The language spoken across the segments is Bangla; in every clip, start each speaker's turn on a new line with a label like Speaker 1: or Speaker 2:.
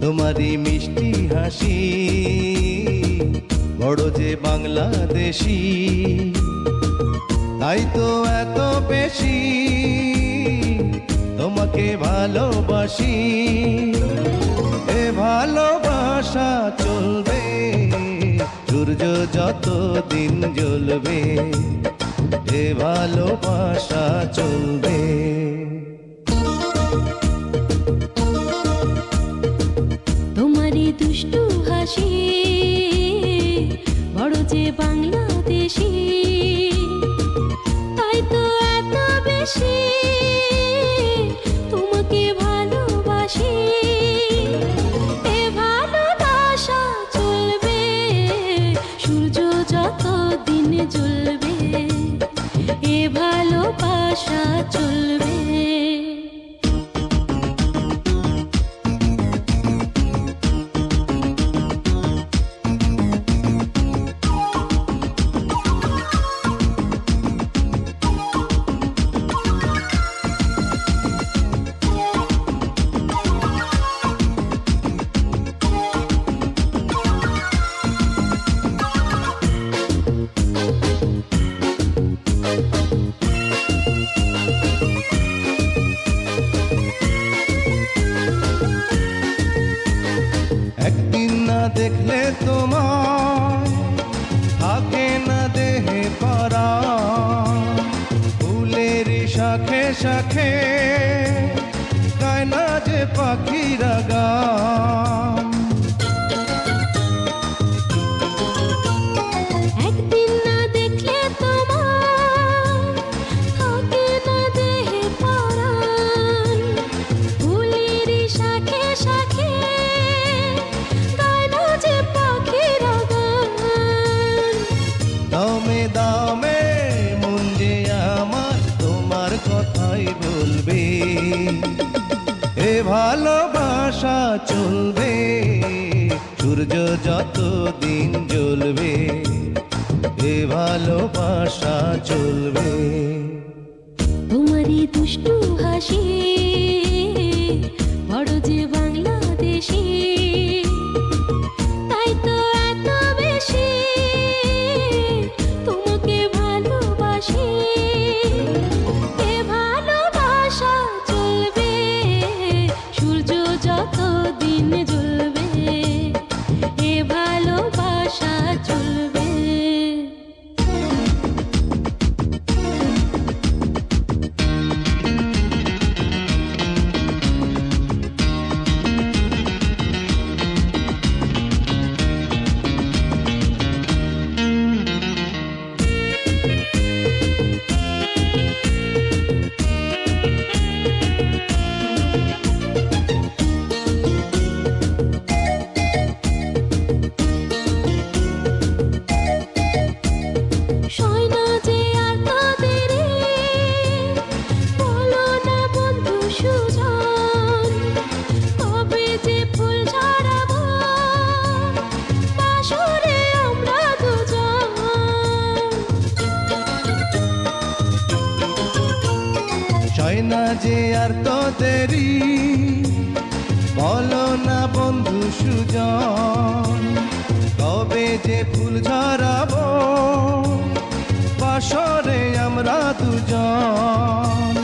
Speaker 1: তোমারই মিষ্টি হাসি বড় যে বাংলাদেশি। তাই তো এত বেশি তোমাকে ভালোবাসি। এ ভালোবাসা চলবে, সূর্য যত দিন জ্বলবে, এ ভালোবাসা চলবে।
Speaker 2: ভালোবাসা চলবে।
Speaker 1: না দেখলে তোমার, থাকে না দেহে পারা। ফুলের শাখে শাখে গায় না যে পাখিরা গান চলবে। সূর্য যত দিন জ্বলবে এ ভালোবাসা চলবে।
Speaker 2: তোমারই দুষ্টু হাসি যে আর
Speaker 1: তো দেরি। বলো না বন্ধু সুজন, কবে যে ফুল ঝরাবো বাসরে আমরা দুজন।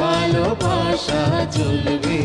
Speaker 2: ভালোবাসা চলবে।